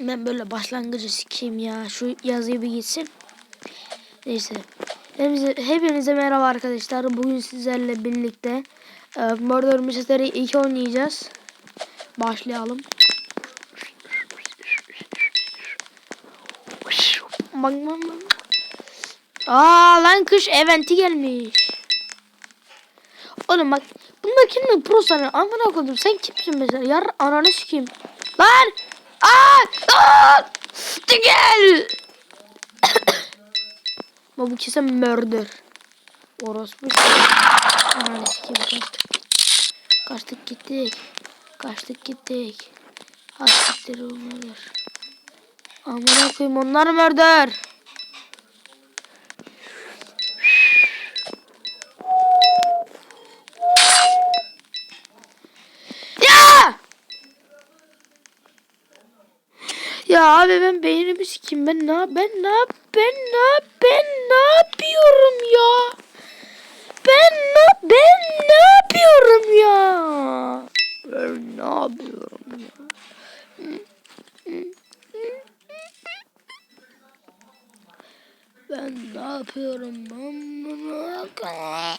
Ben böyle başlangıcı sikeyim ya. Şu yazıyı bir gitsin. Neyse. Hepinize, hepinize merhaba arkadaşlar. Bugün sizlerle birlikte e, Murder Mystery 2 oynayacağız. Başlayalım. Bak bak bak. Aa lan kış eventi gelmiş. Oğlum bak bunda kimin pro sana amına koydum sen kimsin mesela yar ananı sikeyim. Lan! Aa! Aa! Gel! Ama bu kesin murder. Orospu. Ananı sikeyim kaçtık. Gittik. Kaçtık gittik. Hastiktir onlardır. Amına koyayım onlar murder. Ya! Ya abi ben beynimi sikeyim ben ne ben ne ben ne ben ne yapıyorum ya? Ben ne ben ne yapıyorum ya? Ben ne yapıyorum ya? Ben ne yapıyorum amına koyayım?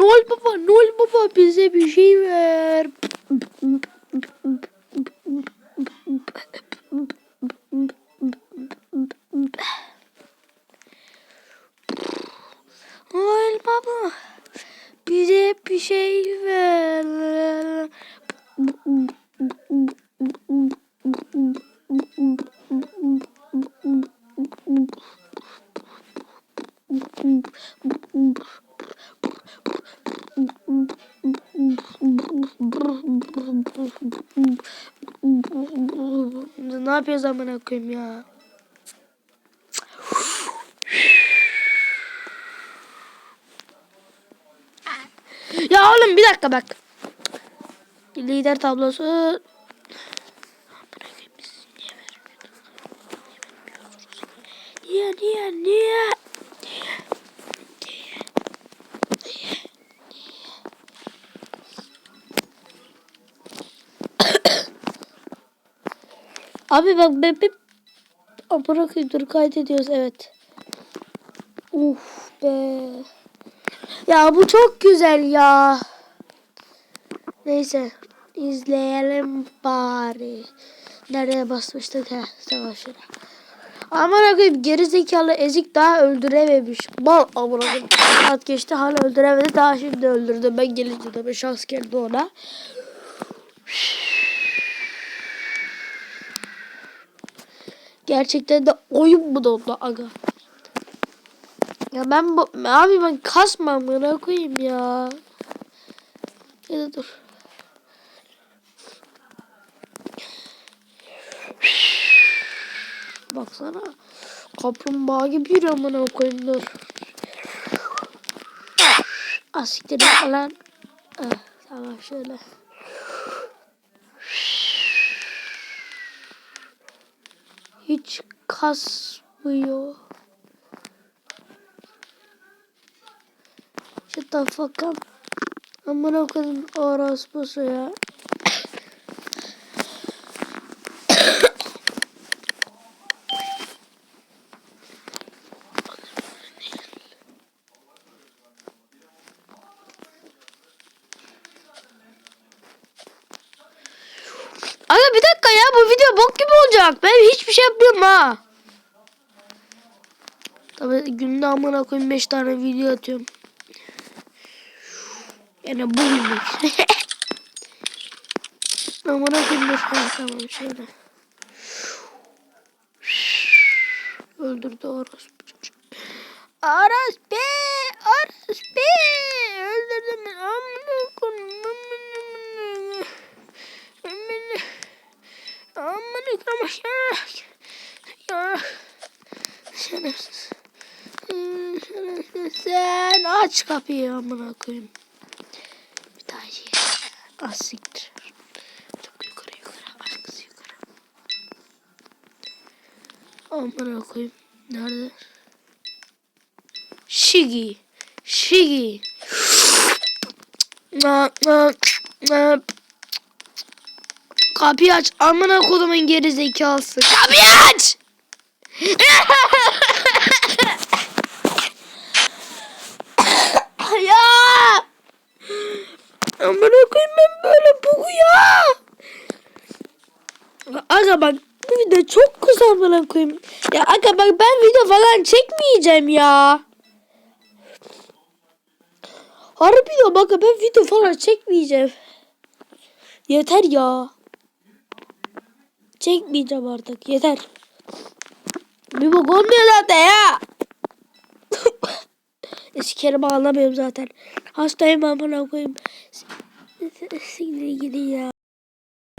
Noel Baba, Noel Baba bize bir şey ver. Noel Baba bize bir şey ver. Ne yapıyoruz amına koyayım ya? Ya oğlum bir dakika bak. Lider tablosu. Niye? Niye niye? Abi bak ben bir koyayım dur kaydediyoruz evet. Uf be. Ya bu çok güzel ya. Neyse izleyelim bari. Nereye basmıştık ha savaşına. Aman koyayım geri zekalı ezik daha öldürememiş. Mal amına koyayım. Saat geçti hala öldüremedi daha şimdi öldürdü. Ben gelince tabii şans geldi ona. Gerçekten de oyun mu dondu aga? Ya ben bu abi ben kasmam bana koyayım ya. Ya da dur. Baksana. Kaplumbağa gibi yürüyor amına koyayım dur. Asiktir falan. Ah, tamam şöyle. Hiç kasmıyor. Shut the fuck up. Amına koyayım orospusu ya. Aga bir dakika ya bu video bok gibi olacak. Ben hiçbir şey yapmıyorum ha. Tabii günde amına koyayım 5 tane video atıyorum. Yani bugünlük. amına koyayım 5 tane tamam şöyle. Öldürdü orospu. Aras be! Aras be! Öldürdüm ben. Amına koyayım. amına- amına- Amına koyayım. Ya. Şerefsiz. Hmm, Şerefsiz. Sen aç kapıyı amına koyayım. Az siktir. Çok yukarı yukarı. Arkası yukarı. Amına koyayım. Nerede? Na na Kapıyı aç. Amına kodumun geri zekası. Kapıyı aç. ya. Amına koyayım ben böyle bugu ya. Aga bak bu video çok kısa amına koyayım. Ya aga bak ben video falan çekmeyeceğim ya. Harbi ya bak ben video falan çekmeyeceğim. Yeter ya. Çekmeyeceğim artık yeter. Bir bak olmuyor zaten ya. Sikerim ağlamıyorum zaten. Hastayım amına koyayım. Siktir gidin ya.